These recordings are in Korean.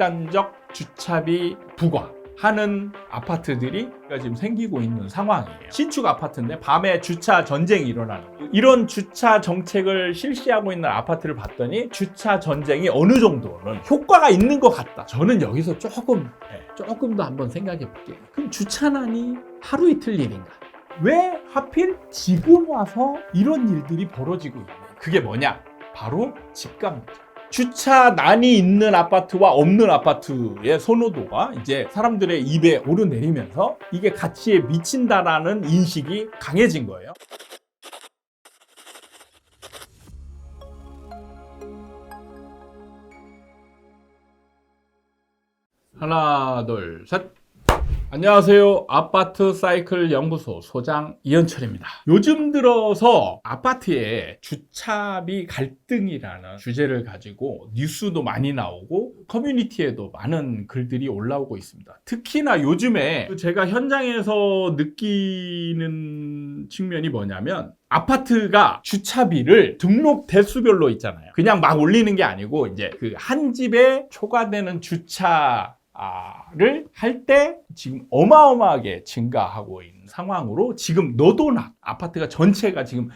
극단적 주차비 부과 하는 아파트들이 지금 생기고 있는 상황이에요. 신축 아파트인데 밤에 주차 전쟁이 일어나는 거예요. 이런 주차 정책을 실시하고 있는 아파트를 봤더니 주차 전쟁이 어느 정도는 효과가 있는 것 같다. 저는 여기서 조금 네, 조금 더 한번 생각해 볼게요. 그럼 주차난이 하루 이틀 일인가? 왜 하필 지금 와서 이런 일들이 벌어지고 있냐? 그게 뭐냐? 바로 집값 문제. 주차난이 있는 아파트와 없는 아파트의 선호도가 이제 사람들의 입에 오르내리면서 이게 가치에 미친다라는 인식이 강해진 거예요. 하나, 둘, 셋. 안녕하세요. 아파트 사이클 연구소 소장 이현철입니다. 요즘 들어서 아파트에 주차비 갈등이라는 주제를 가지고 뉴스도 많이 나오고 커뮤니티에도 많은 글들이 올라오고 있습니다. 특히나 요즘에 제가 현장에서 느끼는 측면이 뭐냐면 아파트가 주차비를 등록 대수별로 있잖아요. 그냥 막 올리는 게 아니고 이제 그 한 집에 초과되는 주차 를 할 때 지금 어마어마하게 증가하고 있는 상황으로 지금 너도나 아파트가 전체가 지금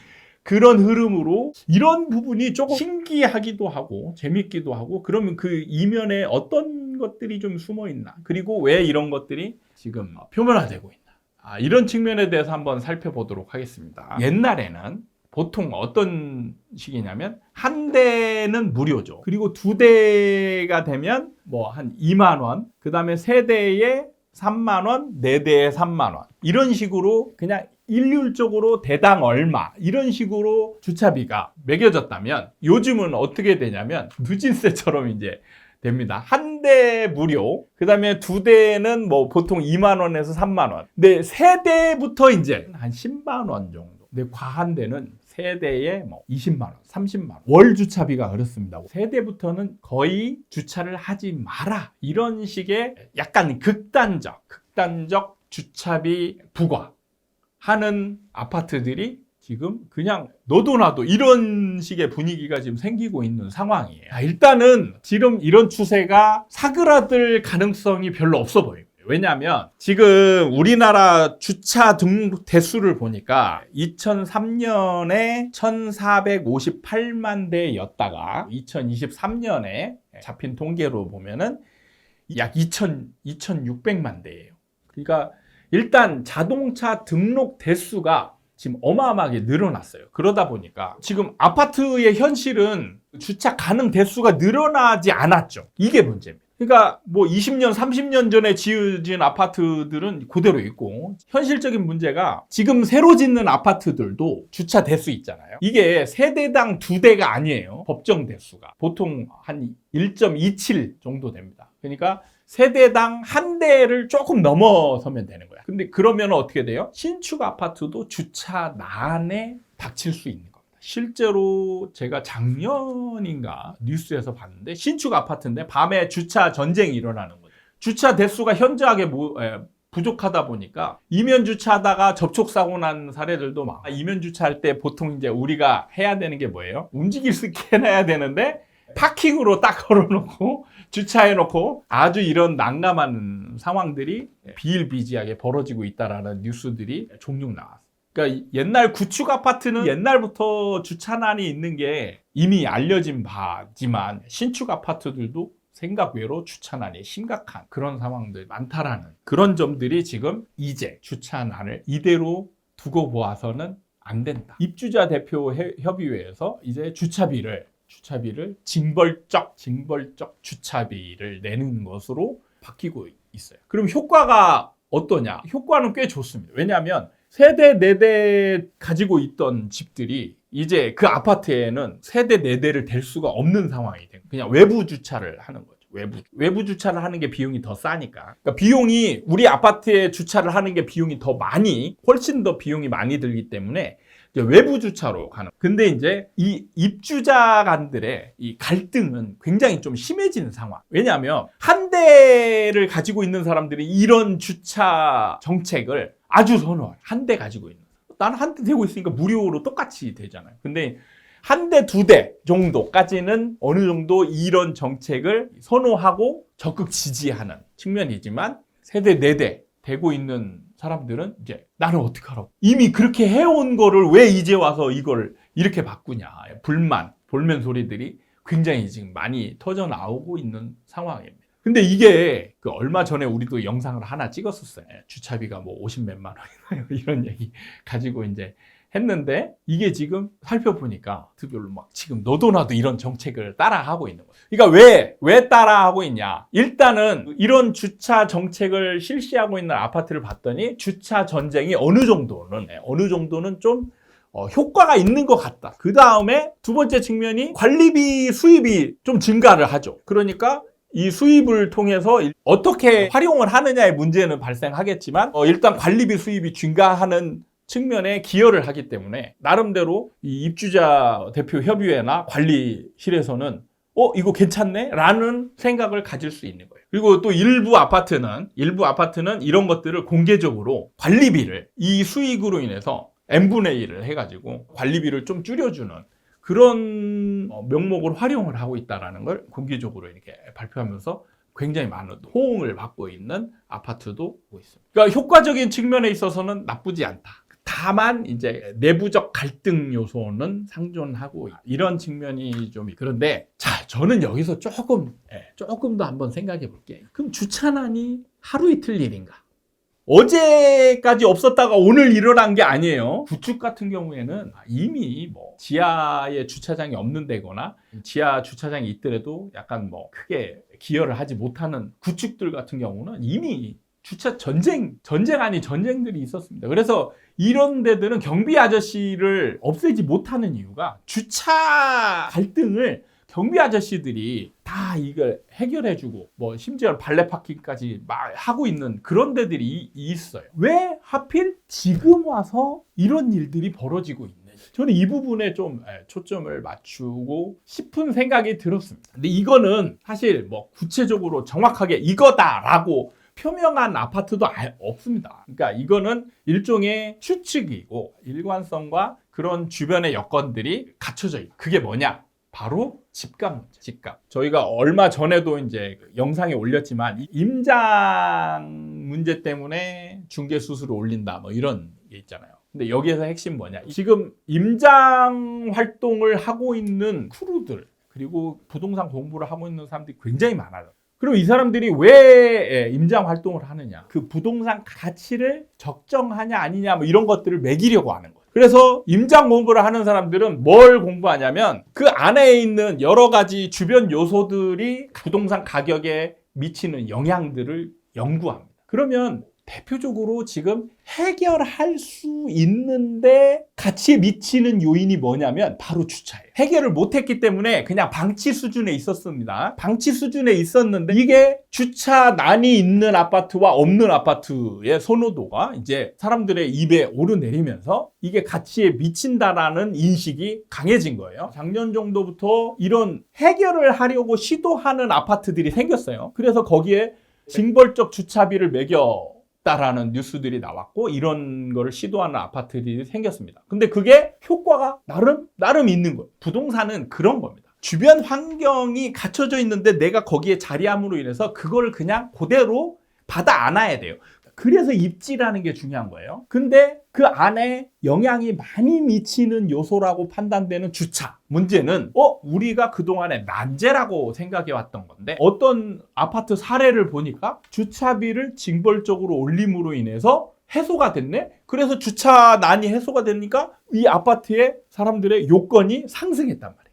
그런 흐름으로 이런 부분이 조금 신기하기도 하고 재밌기도 하고 그러면 그 이면에 어떤 것들이 좀 숨어 있나 그리고 왜 이런 것들이 지금 표면화되고 있나 아, 이런 측면에 대해서 한번 살펴보도록 하겠습니다. 옛날에는 보통 어떤 식이냐면 한 대는 무료죠. 그리고 두 대가 되면 뭐 한 2만 원, 그 다음에 세 대에 3만 원, 네 대에 3만 원. 이런 식으로 그냥 일률적으로 대당 얼마 이런 식으로 주차비가 매겨졌다면 요즘은 어떻게 되냐면 누진세처럼 이제 됩니다. 한 대 무료, 그 다음에 두 대는 뭐 보통 2만 원에서 3만 원. 근데 세 대부터 이제 한 10만 원 정도. 근데 과한 대는 세대에 뭐 20만 원, 30만 원. 월 주차비가 그렇습니다. 세대부터는 거의 주차를 하지 마라. 이런 식의 약간 극단적, 극단적 주차비 부과 하는 아파트들이 지금 그냥 너도 나도 이런 식의 분위기가 지금 생기고 있는 상황이에요. 아, 일단은 지금 이런 추세가 사그라들 가능성이 별로 없어 보여요. 왜냐하면 지금 우리나라 주차 등록 대수를 보니까 2003년에 1458만 대였다가 2023년에 잡힌 통계로 보면은 약 2,000, 2,600만 대예요. 그러니까 일단 자동차 등록 대수가 지금 어마어마하게 늘어났어요. 그러다 보니까 지금 아파트의 현실은 주차 가능 대수가 늘어나지 않았죠. 이게 문제입니다. 그러니까 뭐 20년, 30년 전에 지어진 아파트들은 그대로 있고 현실적인 문제가 지금 새로 짓는 아파트들도 주차 대수 있잖아요. 이게 세대당 두 대가 아니에요. 법정 대수가 보통 한 1.27 정도 됩니다. 그러니까 세대당 한 대를 조금 넘어서면 되는 거야. 근데 그러면 어떻게 돼요? 신축 아파트도 주차난에 닥칠 수 있는. 실제로 제가 작년인가 뉴스에서 봤는데 신축 아파트인데 밤에 주차 전쟁이 일어나는 거죠. 주차 대수가 현저하게 모, 에, 부족하다 보니까 이면 주차하다가 접촉 사고 난 사례들도 많아. 이면 주차할 때 보통 이제 우리가 해야 되는 게 뭐예요? 움직일 수 있게 해놔야 되는데 파킹으로 딱 걸어놓고 주차해놓고 아주 이런 난감한 상황들이 비일비재하게 벌어지고 있다라는 뉴스들이 종종 나왔어요. 그러니까 옛날 구축 아파트는 옛날부터 주차난이 있는 게 이미 알려진 바지만 신축 아파트들도 생각 외로 주차난이 심각한 그런 상황들 많다라는 그런 점들이 지금 이제 주차난을 이대로 두고 보아서는 안 된다. 입주자 대표 협의회에서 이제 주차비를 주차비를 징벌적 징벌적 주차비를 내는 것으로 바뀌고 있어요. 그럼 효과가 어떠냐? 효과는 꽤 좋습니다. 왜냐하면 세대 네 대 가지고 있던 집들이 이제 그 아파트에는 세대 네 대를 댈 수가 없는 상황이 된 그냥 외부 주차를 하는 거죠. 외부 외부 주차를 하는 게 비용이 더 싸니까. 그러니까 비용이 우리 아파트에 주차를 하는 게 비용이 더 많이 훨씬 더 비용이 많이 들기 때문에 외부 주차로 가는. 근데 이제 이 입주자 간들의 이 갈등은 굉장히 좀 심해지는 상황. 왜냐하면 한 대를 가지고 있는 사람들이 이런 주차 정책을 아주 선호해. 한대 가지고 있는. 나는 한대 대고 있으니까 무료로 똑같이 되잖아요. 근데 한 대, 두 대 정도까지는 어느 정도 이런 정책을 선호하고 적극 지지하는 측면이지만 세대, 네 대 되고 있는 사람들은 이제 나는 어떻게 하라고. 이미 그렇게 해온 거를 왜 이제 와서 이걸 이렇게 바꾸냐. 불만, 볼멘 소리들이 굉장히 지금 많이 터져 나오고 있는 상황입니다. 근데 이게 그 얼마 전에 우리도 영상을 하나 찍었었어요. 주차비가 뭐 50 몇만 원이나 이런 얘기 가지고 이제 했는데 이게 지금 살펴보니까 특별로 막 지금 너도 나도 이런 정책을 따라하고 있는 거예요. 그러니까 왜, 왜 따라하고 있냐? 일단은 이런 주차 정책을 실시하고 있는 아파트를 봤더니 주차 전쟁이 어느 정도는, 네, 어느 정도는 좀 어, 효과가 있는 것 같다. 그 다음에 두 번째 측면이 관리비 수입이 좀 증가를 하죠. 그러니까 이 수입을 통해서 어떻게 활용을 하느냐의 문제는 발생하겠지만 어, 일단 관리비 수입이 증가하는 측면에 기여를 하기 때문에 나름대로 이 입주자 대표 협의회나 관리실에서는 어 이거 괜찮네? 라는 생각을 가질 수 있는 거예요. 그리고 또 일부 아파트는 일부 아파트는 이런 것들을 공개적으로 관리비를 이 수익으로 인해서 n분의 1을 해가지고 관리비를 좀 줄여주는 그런 어, 명목을 활용을 하고 있다는 걸 공개적으로 이렇게 발표하면서 굉장히 많은 호응을 받고 있는 아파트도 있습니다. 그러니까 효과적인 측면에 있어서는 나쁘지 않다. 다만 이제 내부적 갈등 요소는 상존하고 이런 측면이 좀 있- 그런데 자 저는 여기서 조금 예, 조금 더 한번 생각해 볼게요. 그럼 주차난이 하루 이틀 일인가? 어제까지 없었다가 오늘 일어난 게 아니에요. 구축 같은 경우에는 이미 뭐 지하에 주차장이 없는 데거나 지하 주차장이 있더라도 약간 뭐 크게 기여를 하지 못하는 구축들 같은 경우는 이미 주차 전쟁, 전쟁 아닌 전쟁들이 있었습니다. 그래서 이런 데들은 경비 아저씨를 없애지 못하는 이유가 주차 갈등을 경비 아저씨들이 다 이걸 해결해주고 뭐 심지어 발레 파킹까지 막 하고 있는 그런 데들이 이- 있어요. 왜 하필 지금 와서 이런 일들이 벌어지고 있는? 저는 이 부분에 좀 예, 초점을 맞추고 싶은 생각이 들었습니다. 근데 이거는 사실 뭐 구체적으로 정확하게 이거다라고 표명한 아파트도 아- 없습니다. 그러니까 이거는 일종의 추측이고 일관성과 그런 주변의 여건들이 갖춰져 있다. 그게 뭐냐? 바로 집값 문제. 집값. 저희가 얼마 전에도 이제 그 영상에 올렸지만 이 임장 문제 때문에 중개 수수료 올린다 뭐 이런 게 있잖아요. 근데 여기에서 핵심 뭐냐? 지금 임장 활동을 하고 있는 크루들 그리고 부동산 공부를 하고 있는 사람들이 굉장히 많아요. 그럼 이 사람들이 왜 임장 활동을 하느냐? 그 부동산 가치를 적정하냐 아니냐 뭐 이런 것들을 매기려고 하는 거예요. 그래서 임장 공부를 하는 사람들은 뭘 공부하냐면 그 안에 있는 여러 가지 주변 요소들이 부동산 가격에 미치는 영향들을 연구합니다. 그러면 대표적으로 지금 해결할 수 있는데 가치에 미치는 요인이 뭐냐면 바로 주차예요. 해결을 못했기 때문에 그냥 방치 수준에 있었습니다. 방치 수준에 있었는데 이게 주차난이 있는 아파트와 없는 아파트의 선호도가 이제 사람들의 입에 오르내리면서 이게 가치에 미친다라는 인식이 강해진 거예요. 작년 정도부터 이런 해결을 하려고 시도하는 아파트들이 생겼어요. 그래서 거기에 징벌적 주차비를 매겨 다라는 뉴스들이 나왔고 이런 거를 시도하는 아파트들이 생겼습니다. 근데 그게 효과가 나름 나름 있는 거예요. 부동산은 그런 겁니다. 주변 환경이 갖춰져 있는데 내가 거기에 자리함으로 인해서 그걸 그냥 그대로 받아 안아야 돼요. 그래서 입지라는 게 중요한 거예요. 근데 그 안에 영향이 많이 미치는 요소라고 판단되는 주차. 문제는, 어, 우리가 그동안에 난제라고 생각해 왔던 건데, 어떤 아파트 사례를 보니까 주차비를 징벌적으로 올림으로 인해서 해소가 됐네? 그래서 주차난이 해소가 되니까 이 아파트의 사람들의 요건이 상승했단 말이에요.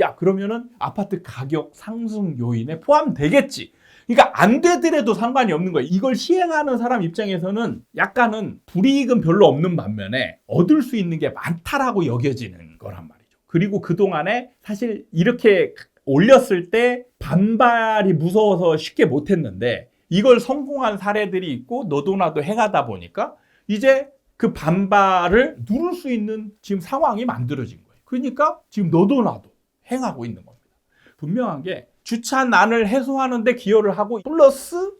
야, 그러면은 아파트 가격 상승 요인에 포함되겠지. 그러니까 안 되더라도 상관이 없는 거예요. 이걸 시행하는 사람 입장에서는 약간은 불이익은 별로 없는 반면에 얻을 수 있는 게 많다라고 여겨지는 거란 말이죠. 그리고 그동안에 사실 이렇게 올렸을 때 반발이 무서워서 쉽게 못했는데 이걸 성공한 사례들이 있고 너도 나도 행하다 보니까 이제 그 반발을 누를 수 있는 지금 상황이 만들어진 거예요. 그러니까 지금 너도 나도 행하고 있는 겁니다. 분명한 게 주차난을 해소하는 데 기여를 하고 플러스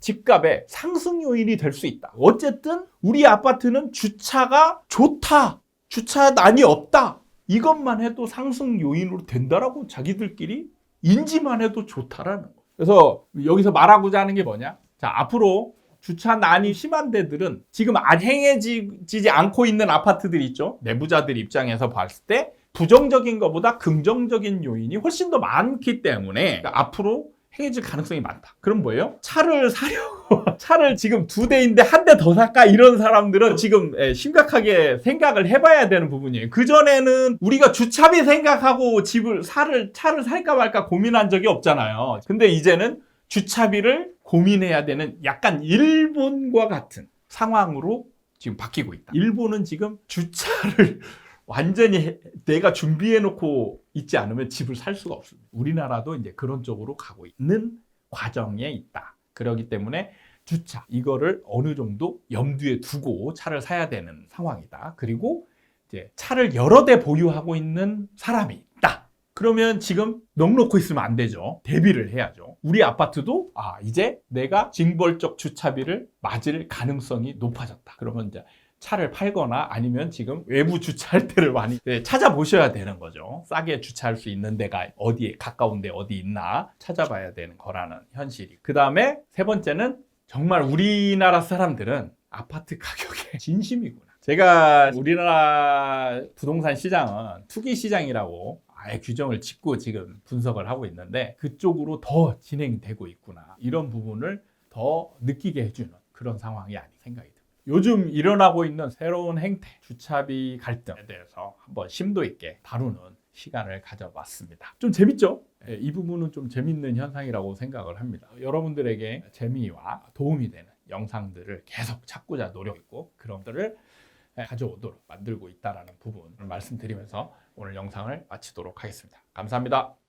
집값의 상승 요인이 될 수 있다. 어쨌든 우리 아파트는 주차가 좋다. 주차난이 없다. 이것만 해도 상승 요인으로 된다라고 자기들끼리 인지만 해도 좋다라는 거. 그래서 여기서 말하고자 하는 게 뭐냐? 자, 앞으로 주차 난이 심한 데들은 지금 안 행해지지 않고 있는 아파트들 있죠. 내부자들 입장에서 봤을 때 부정적인 것보다 긍정적인 요인이 훨씬 더 많기 때문에 그러니까 앞으로 행해질 가능성이 많다. 그럼 뭐예요? 차를 사려고 차를 지금 두 대인데 한 대 더 살까 이런 사람들은 지금 예, 심각하게 생각을 해봐야 되는 부분이에요. 그 전에는 우리가 주차비 생각하고 집을 사를 차를 살까 말까 고민한 적이 없잖아요. 근데 이제는 주차비를 고민해야 되는 약간 일본과 같은 상황으로 지금 바뀌고 있다. 일본은 지금 주차를 완전히 해- 내가 준비해 놓고 있지 않으면 집을 살 수가 없습니다. 우리나라도 이제 그런 쪽으로 가고 있는 과정에 있다. 그렇기 때문에 주차 이거를 어느 정도 염두에 두고 차를 사야 되는 상황이다. 그리고 이제 차를 여러 대 보유하고 있는 사람이 있다. 그러면 지금 넉놓고 있으면 안 되죠. 대비를 해야죠. 우리 아파트도 아 이제 내가 징벌적 주차비를 맞을 가능성이 높아졌다. 그러면 이제 차를 팔거나 아니면 지금 외부 주차할 때를 많이 네, 찾아보셔야 되는 거죠. 싸게 주차할 수 있는 데가 어디에 가까운 데 어디 있나 찾아봐야 되는 거라는 현실이. 그 다음에 세 번째는 정말 우리나라 사람들은 아파트 가격에 진심이구나. 제가 우리나라 부동산 시장은 투기 시장이라고 아예 규정을 짓고 지금 분석을 하고 있는데 그쪽으로 더 진행이 되고 있구나. 이런 부분을 더 느끼게 해주는 그런 상황이 아니 생각이. 요즘 일어나고 있는 새로운 행태, 주차비 갈등에 대해서 한번 심도 있게 다루는 시간을 가져봤습니다. 좀 재밌죠? 예, 이 부분은 좀 재밌는 현상이라고 생각을 합니다. 여러분들에게 재미와 도움이 되는 영상들을 계속 찾고자 노력했고 그런 것들을 가져오도록 만들고 있다는 부분을 말씀드리면서 오늘 영상을 마치도록 하겠습니다. 감사합니다.